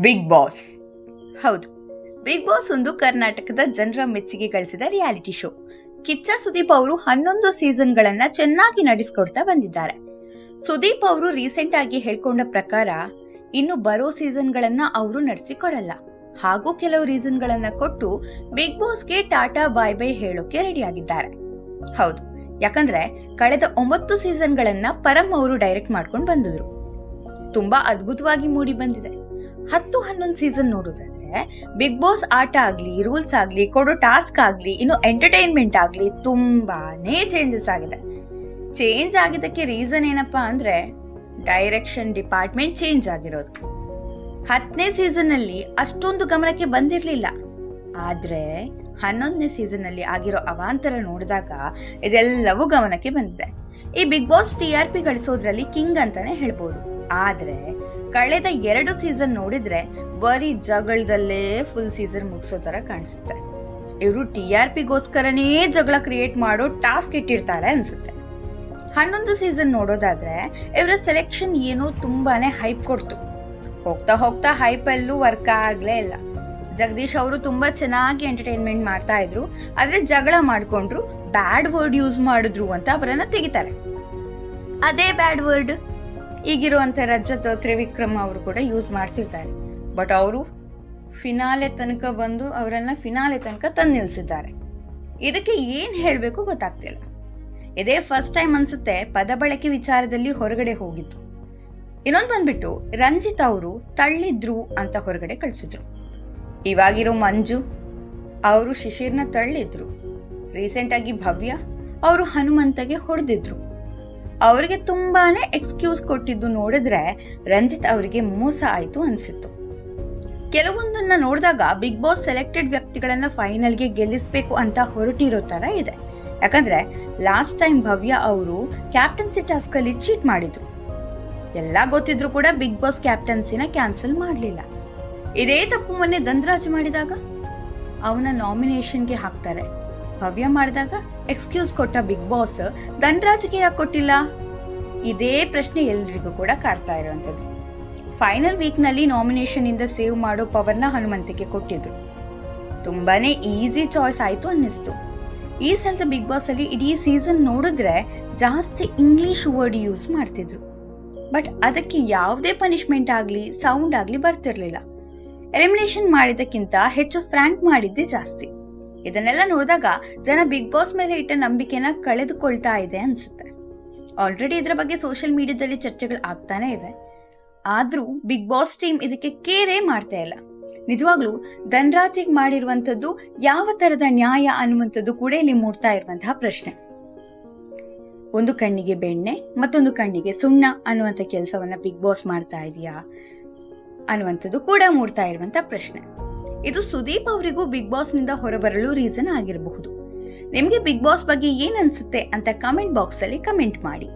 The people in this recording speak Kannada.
ಬಿಗ್ ಬಾಸ್ ಹೌದು. ಬಿಗ್ ಬಾಸ್ ಒಂದು ಕರ್ನಾಟಕದ ಜನರ ಮೆಚ್ಚುಗೆ ಗಳಿಸಿದ ರಿಯಾಲಿಟಿ ಶೋ ಕಿಚ್ಚ ಸುದೀಪ್ ಅವರು ಹನ್ನೊಂದು ಸೀಸನ್ಗಳನ್ನ ಚೆನ್ನಾಗಿ ನಡೆಸಿಕೊಡ್ತಾ ಬಂದಿದ್ದಾರೆ. ಸುದೀಪ್ ಅವರು ರೀಸೆಂಟ್ ಆಗಿ ಹೇಳ್ಕೊಂಡ ಪ್ರಕಾರ, ಇನ್ನು ಬರೋ ಸೀಸನ್ಗಳನ್ನ ಅವರು ನಡೆಸಿಕೊಡಲ್ಲ. ಹಾಗೂ ಕೆಲವು ರೀಸನ್ಗಳನ್ನ ಕೊಟ್ಟು ಬಿಗ್ ಬಾಸ್ಗೆ ಟಾಟಾ ಬಾಯ್ ಬೈ ಹೇಳೋಕೆ ರೆಡಿ ಆಗಿದ್ದಾರೆ. ಹೌದು. ಯಾಕಂದ್ರೆ, ಕಳೆದ ಒಂಬತ್ತು ಸೀಸನ್ಗಳನ್ನ ಪರಂ ಅವರು ಡೈರೆಕ್ಟ್ ಮಾಡ್ಕೊಂಡು ಬಂದಿದ್ರು. ತುಂಬಾ ಅದ್ಭುತವಾಗಿ ಮೂಡಿ ಬಂದಿದೆ. ಹತ್ತು ಹನ್ನೊಂದು ಸೀಸನ್ ನೋಡೋದಾದ್ರೆ ಬಿಗ್ ಬಾಸ್ ಆಟ ಆಗಲಿ ರೂಲ್ಸ್ ಆಗಲಿ, ಕೊಡೋ ಟಾಸ್ಕ್ ಆಗಲಿ, ಇನ್ನು ಎಂಟರ್ಟೈನ್ಮೆಂಟ್ ಆಗಲಿ ತುಂಬಾನೇ ಚೇಂಜಸ್ ಆಗಿದೆ. ಚೇಂಜ್ ಆಗಿದ್ದಕ್ಕೆ ರೀಸನ್ ಏನಪ್ಪಾ ಅಂದರೆ ಡೈರೆಕ್ಷನ್ ಡಿಪಾರ್ಟ್ಮೆಂಟ್ ಚೇಂಜ್ ಆಗಿರೋದು. ಹತ್ತನೇ ಸೀಸನ್ ಅಲ್ಲಿ ಅಷ್ಟೊಂದು ಗಮನಕ್ಕೆ ಬಂದಿರಲಿಲ್ಲ. ಆದರೆ, ಹನ್ನೊಂದನೇ ಸೀಸನ್ ಅಲ್ಲಿ ಆಗಿರೋ ಅವಾಂತರ ನೋಡಿದಾಗ ಇದೆಲ್ಲವೂ ಗಮನಕ್ಕೆ ಬಂದಿದೆ. ಈ Bigg Boss T R P ಗಳಿಸೋದ್ರಲ್ಲಿ king ಅಂತಾನೆ ಹೇಳ್ಬೋದು. ಆದ್ರೆ ಕಳೆದ ಎರಡು ಸೀಸನ್ ನೋಡಿದ್ರೆ ಬರೀ ಜಗಳದಲ್ಲೇ ಫುಲ್ ಸೀಸನ್ ಮುಗಿಸೋ ಥರ ಕಾಣಿಸುತ್ತೆ. ಇವರು ಟಿ ಆರ್ ಪಿಗೋಸ್ಕರನೇ ಜಗಳ ಕ್ರಿಯೇಟ್ ಮಾಡೋ ಟಾಸ್ಕ್ ಇಟ್ಟಿರ್ತಾರೆ ಅನ್ಸುತ್ತೆ. ಹನ್ನೊಂದು ಸೀಸನ್ ನೋಡೋದಾದ್ರೆ ಇವರ ಸೆಲೆಕ್ಷನ್ ಏನೋ ತುಂಬಾನೇ ಹೈಪ್ ಕೊಡ್ತು. ಹೋಗ್ತಾ ಹೋಗ್ತಾ ಹೈಪ್ ಅಲ್ಲೂ ವರ್ಕ್ ಆಗ್ಲೇ ಇಲ್ಲ. ಜಗದೀಶ್ ಅವರು ತುಂಬಾ ಚೆನ್ನಾಗಿ ಎಂಟರ್ಟೈನ್ಮೆಂಟ್ ಮಾಡ್ತಾ ಇದ್ರು, ಆದ್ರೆ ಜಗಳ ಮಾಡಿಕೊಂಡ್ರು ಬ್ಯಾಡ್ ವರ್ಡ್ ಯೂಸ್ ಮಾಡಿದ್ರು ಅಂತ ಅವರನ್ನ ತೆಗಿತಾರೆ. ಅದೇ ಬ್ಯಾಡ್ ವರ್ಡ್ ಈಗಿರುವಂತ ರಜತ್ ತ್ರಿವಿಕ್ರಮ್ ಅವರು ಕೂಡ ಯೂಸ್ ಮಾಡ್ತಿರ್ತಾರೆ. ಬಟ್ ಅವರು ಫಿನಾಲೆ ತನಕ ಬಂದು ಅವರನ್ನು ಫಿನಾಲೆ ತನಕ ತಂದು ನಿಲ್ಲಿಸಿದ್ದಾರೆ ಇದಕ್ಕೆ ಏನು ಹೇಳಬೇಕು ಗೊತ್ತಾಗ್ತಿಲ್ಲ. ಇದೇ ಫಸ್ಟ್ ಟೈಮ್ ಅನ್ಸುತ್ತೆ ಪದ ಬಳಕೆ ವಿಚಾರದಲ್ಲಿ ಹೊರಗಡೆ ಹೋಗಿದ್ದು. ಇನ್ನೊಂದು ಬಂದ್ಬಿಟ್ಟು ರಂಜಿತ್ ಅವರು ತಳ್ಳಿದ್ರು ಅಂತ ಹೊರಗಡೆ ಕಳಿಸಿದ್ರು. ಇವಾಗಿರೋ ಮಂಜು ಅವರು ಶಿಶಿರ್ನ ತಳ್ಳಿದ್ರು. ರೀಸೆಂಟ್ ಆಗಿ ಭವ್ಯ ಅವರು ಹನುಮಂತಗೆ ಹೊಡೆದಿದ್ರು. ಅವರಿಗೆ ತುಂಬಾನೇ ಎಕ್ಸ್ಕ್ಯೂಸ್ ಕೊಟ್ಟಿದ್ದು ನೋಡಿದ್ರೆ ರಂಜಿತ್ ಅವರಿಗೆ ಮೋಸ ಆಯಿತು ಅನ್ಸಿತ್ತು. ಕೆಲವೊಂದನ್ನ ನೋಡಿದಾಗ ಬಿಗ್ ಬಾಸ್ ಸೆಲೆಕ್ಟೆಡ್ ವ್ಯಕ್ತಿಗಳನ್ನ ಫೈನಲ್ಗೆ ಗೆಲ್ಲಿಸಬೇಕು ಅಂತ ಹೊರಟಿರೋ ತರ ಇದೆ. ಯಾಕಂದ್ರೆ ಲಾಸ್ಟ್ ಟೈಮ್ ಭವ್ಯ ಅವರು ಕ್ಯಾಪ್ಟನ್ಸಿ ಟಾಸ್ಕಲ್ಲಿ ಚೀಟ್ ಮಾಡಿದ್ರು. ಎಲ್ಲ ಗೊತ್ತಿದ್ರು ಕೂಡ ಬಿಗ್ ಬಾಸ್ ಕ್ಯಾಪ್ಟನ್ಸಿನ ಕ್ಯಾನ್ಸಲ್ ಮಾಡಲಿಲ್ಲ. ಇದೇ ತಪ್ಪು ಮೊನ್ನೆ ದಂದ್ರಾಜ್ ಮಾಡಿದಾಗ? ಅವನ ನಾಮಿನೇಷನ್ಗೆ ಹಾಕ್ತಾರೆ. ಭವ್ಯ ಮಾಡಿದಾಗ ಎಕ್ಸ್ಕ್ಯೂಸ್ ಕೊಟ್ಟ ಬಿಗ್ ಬಾಸ್ ಧನ್ರಾಜ್ಗೆ ಯಾಕೆ ಕೊಟ್ಟಿಲ್ಲ? ಇದೇ ಪ್ರಶ್ನೆ ಎಲ್ರಿಗೂ ಕೂಡ ಕಾಡ್ತಾ ಇರುವಂಥದ್ದು ಫೈನಲ್ ವೀಕ್ನಲ್ಲಿ ನಾಮಿನೇಷನ್ ಇಂದ ಸೇವ್ ಮಾಡೋ ಪವರ್ನ ಹನುಮಂತಿಗೆ ಕೊಟ್ಟಿದ್ರು. ತುಂಬಾನೇ ಈಸಿ ಚಾಯ್ಸ್ ಆಯ್ತು ಅನ್ನಿಸ್ತು. ಈ ಸಲದ ಬಿಗ್ ಅಲ್ಲಿ ಇಡೀ ಸೀಸನ್ ನೋಡಿದ್ರೆ ಜಾಸ್ತಿ ಇಂಗ್ಲಿಷ್ ವರ್ಡ್ ಯೂಸ್ ಮಾಡ್ತಿದ್ರು. ಬಟ್ ಅದಕ್ಕೆ ಯಾವುದೇ ಪನಿಷ್ಮೆಂಟ್ ಆಗಲಿ, ಸೌಂಡ್ ಆಗಲಿ ಬರ್ತಿರ್ಲಿಲ್ಲ. ಎಲಿಮಿನೇಷನ್ ಮಾಡಿದ್ದಕ್ಕಿಂತ ಹೆಚ್ಚು ಫ್ರ್ಯಾಂಕ್ ಮಾಡಿದ್ದೇ ಜಾಸ್ತಿ. ಇದನ್ನೆಲ್ಲ ನೋಡಿದಾಗ ಜನ ಬಿಗ್ ಬಾಸ್ ಮೇಲೆ ಇಟ್ಟ ನಂಬಿಕೆನ ಕಳೆದುಕೊಳ್ತಾ ಇದೆ ಅನ್ಸುತ್ತೆ. ಆಲ್ರೆಡಿ ಇದರ ಬಗ್ಗೆ ಸೋಷಿಯಲ್ ಮೀಡಿಯಾದಲ್ಲಿ ಚರ್ಚೆಗಳು ಆಗ್ತಾನೆ ಇವೆ. ಆದರೂ ಬಿಗ್ ಬಾಸ್ ಟೀಮ್ ಇದಕ್ಕೆ ಕೇರೇ ಮಾಡ್ತಾ ಇಲ್ಲ. ನಿಜವಾಗ್ಲೂ ಧನ್ರಾಜಿಗ್ ಮಾಡಿರುವಂತದ್ದು ಯಾವ ತರದ ನ್ಯಾಯ ಅನ್ನುವಂಥದ್ದು ಕೂಡ ಇಲ್ಲಿ ಮೂಡ್ತಾ ಇರುವಂತಹ ಪ್ರಶ್ನೆ. ಒಂದು ಕಣ್ಣಿಗೆ ಬೆಣ್ಣೆ, ಮತ್ತೊಂದು ಕಣ್ಣಿಗೆ ಸುಣ್ಣ ಅನ್ನುವಂಥ ಕೆಲಸವನ್ನ ಬಿಗ್ ಬಾಸ್ ಮಾಡ್ತಾ ಇದೆಯಾ ಅನ್ನುವಂಥದ್ದು ಕೂಡ ಮೂಡ್ತಾ ಇರುವಂತ ಪ್ರಶ್ನೆ. ಇದು ಸುದೀಪ್ ಅವರಿಗೂ ಬಿಗ್ ಬಾಸ್ನಿಂದ ಹೊರಬರಲು ರೀಸನ್ ಆಗಿರಬಹುದು. ನಿಮಗೆ ಬಿಗ್ ಬಾಸ್ ಬಗ್ಗೆ ಏನ್ ಅನ್ಸುತ್ತೆ ಅಂತ ಕಮೆಂಟ್ ಬಾಕ್ಸ್ ಅಲ್ಲಿ ಕಮೆಂಟ್ ಮಾಡಿ.